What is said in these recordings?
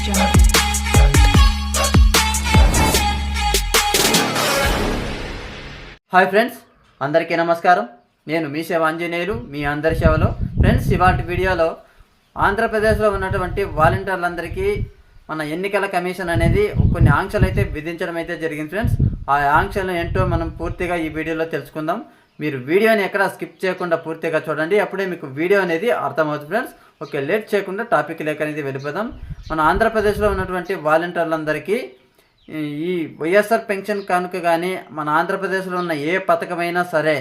Hi friends అందరికీ నమస్కారం. నేను మీ సేవ ఆంజనేయులు మీ అందరి సేవలో ఫ్రెండ్స్ ఇవాటి వీడియోలో ఆంధ్రప్రదేశ్లో ఉన్నటువంటి వాలంటీర్లందరికీ మన ఎన్నికల కమిషన్ అనేది కొన్ని ఆంక్షలు అయితే విధించడం అయితే జరిగింది ఫ్రెండ్స్ ఆ ఆంక్షలు ఏంటో మనం పూర్తిగా ఈ వీడియోలో తెలుసుకుందాం. మీరు వీడియోని ఎక్కడ స్కిప్ చేయకుండా పూర్తిగా చూడండి. అప్పుడే మీకు వీడియో అనేది అర్థమవుతుంది ఫ్రెండ్స్ ఓకే లేట్ చేయకుండా టాపిక్ లేక అనేది వెళ్ళిపోదాం. మన ఆంధ్రప్రదేశ్లో ఉన్నటువంటి వాలంటీర్లందరికీ ఈ వైఎస్ఆర్ పెన్షన్ కానుక కానీ మన ఆంధ్రప్రదేశ్లో ఉన్న ఏ పథకమైనా సరే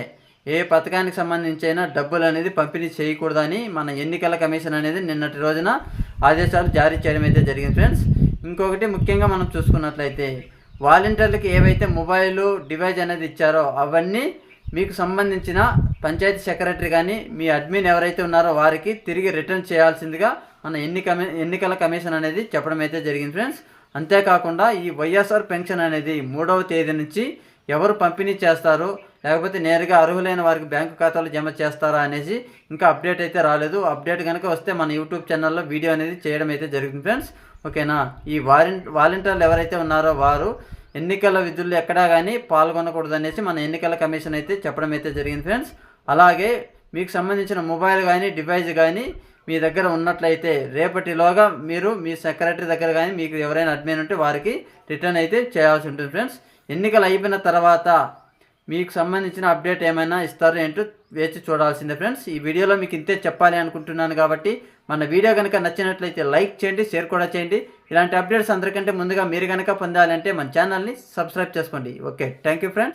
ఏ పథకానికి సంబంధించి అయినా డబ్బులు అనేది పంపిణీ చేయకూడదని మన ఎన్నికల కమిషన్ అనేది నిన్నటి రోజున ఆదేశాలు జారీ చేయడం అయితే జరిగింది ఫ్రెండ్స్. ఇంకొకటి ముఖ్యంగా మనం చూసుకున్నట్లయితే వాలంటీర్లకు ఏవైతే మొబైల్ డివైజ్ అనేది ఇచ్చారో అవన్నీ మీకు సంబంధించిన పంచాయతీ సెక్రటరీ కానీ మీ అడ్మిన్ ఎవరైతే ఉన్నారో వారికి తిరిగి రిటర్న్ చేయాల్సిందిగా మన ఎన్ని కమి ఎన్నికల కమిషన్ అనేది చెప్పడం అయితే జరిగింది ఫ్రెండ్స్. అంతేకాకుండా ఈ వైఎస్ఆర్ పెన్షన్ అనేది మూడవ తేదీ నుంచి ఎవరు పంపిణీ చేస్తారు లేకపోతే నేరుగా అర్హులైన వారికి బ్యాంకు ఖాతాలో జమ చేస్తారా అనేసి ఇంకా అప్డేట్ అయితే రాలేదు. అప్డేట్ కనుక వస్తే మన యూట్యూబ్ ఛానల్లో వీడియో అనేది చేయడం అయితే జరుగుతుంది ఫ్రెండ్స్. ఓకేనా? ఈ వాలంటీర్లు ఎవరైతే ఉన్నారో వారు ఎన్నికల విధుల్లో ఎక్కడా కానీ పాల్గొనకూడదు అనేసి మన ఎన్నికల కమిషన్ అయితే చెప్పడం అయితే జరిగింది ఫ్రెండ్స్. అలాగే మీకు సంబంధించిన మొబైల్ కానీ డివైస్ కానీ మీ దగ్గర ఉన్నట్లయితే రేపటిలోగా మీరు మీ సెక్రటరీ దగ్గర కానీ మీకు ఎవరైనా అడ్మిన్ ఉంటే వారికి రిటర్న్ అయితే చేయాల్సి ఉంటుంది ఫ్రెండ్స్. ఎన్నికలు అయిపోయిన తర్వాత మీకు సంబంధించిన అప్డేట్ ఏమైనా ఇస్తారో ఏంటో వేచి చూడాల్సిందే ఫ్రెండ్స్. ఈ వీడియోలో మీకు ఇంతే చెప్పాలి అనుకుంటున్నాను కాబట్టి మన వీడియో కనుక నచ్చినట్లయితే లైక్ చేయండి షేర్ కూడా చేయండి. ఇలాంటి అప్డేట్స్ అందరికంటే ముందుగా మీరు కనుక పొందాలంటే మన ఛానల్ని సబ్స్క్రైబ్ చేసుకోండి. Okay thank you friends.